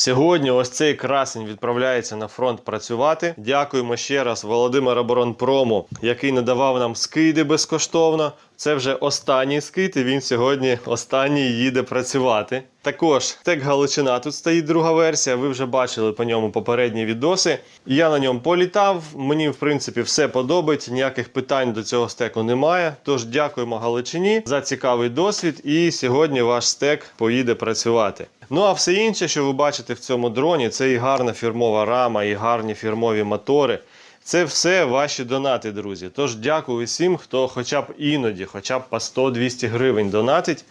Сьогодні ось цей красень відправляється на фронт працювати. Дякуємо ще раз Володимир Оборонпрому, який надавав нам скиди безкоштовно. Це вже останній скид, і він сьогодні останній їде працювати. Також тек Галичина тут стоїть друга версія. Ви вже бачили по ньому попередні відоси. Я на ньому політав. Мені, в принципі, все подобається. Ніяких питань до цього стеку немає. Тож дякуємо Галичині за цікавий досвід. І сьогодні ваш стек поїде працювати. Ну а все інше, що ви бачите в цьому дроні, це і гарна фірмова рама, і гарні фірмові мотори. Це все ваші донати, друзі. Тож дякую всім, хто хоча б іноді, хоча б по 100-200 гривень донатить.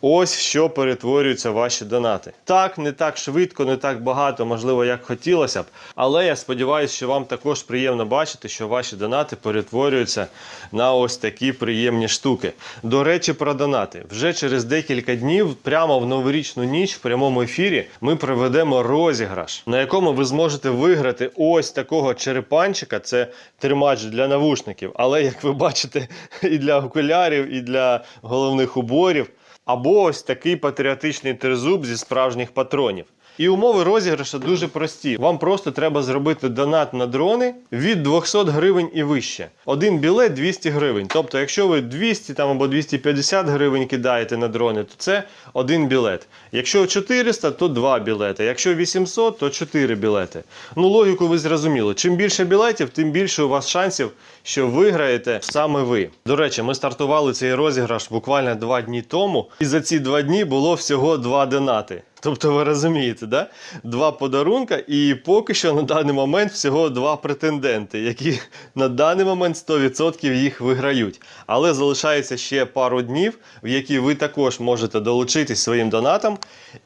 Ось в що перетворюються ваші донати. Так, не так швидко, не так багато, можливо, як хотілося б. Але я сподіваюся, що вам також приємно бачити, що ваші донати перетворюються на ось такі приємні штуки. До речі, про донати. Вже через декілька днів, прямо в новорічну ніч, в прямому ефірі, ми проведемо розіграш, на якому ви зможете виграти ось такого черепанчика. Це тримач для навушників. Але як ви бачите, і для окулярів, і для головних уборів. Або ось такий патріотичний тризуб зі справжніх патронів. І умови розіграшу дуже прості. Вам просто треба зробити донат на дрони від 200 гривень і вище. Один білет 200 гривень. Тобто, якщо ви 200 там, або 250 гривень кидаєте на дрони, то це один білет. Якщо 400, то два білети. Якщо 800, то 4 білети. Ну, логіку ви зрозуміли. Чим більше білетів, тим більше у вас шансів, що виграєте саме ви. До речі, ми стартували цей розіграш буквально два дні тому, і за ці два дні було всього два донати. Тобто ви розумієте, да? два подарунка, і поки що на даний момент всього два претенденти, які на даний момент 100% їх виграють. Але залишається ще пару днів, в які ви також можете долучитись своїм донатом.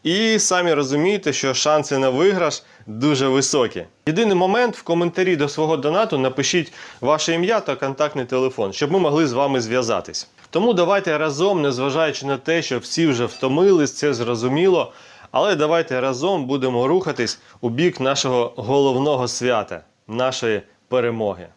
І самі розумієте, що шанси на виграш дуже високі. Єдиний момент в коментарі до свого донату напишіть ваше ім'я та контактний телефон, щоб ми могли з вами зв'язатись. Тому давайте разом, незважаючи на те, що всі вже втомились, це зрозуміло. Але давайте разом будемо рухатись у бік нашого головного свята, нашої перемоги.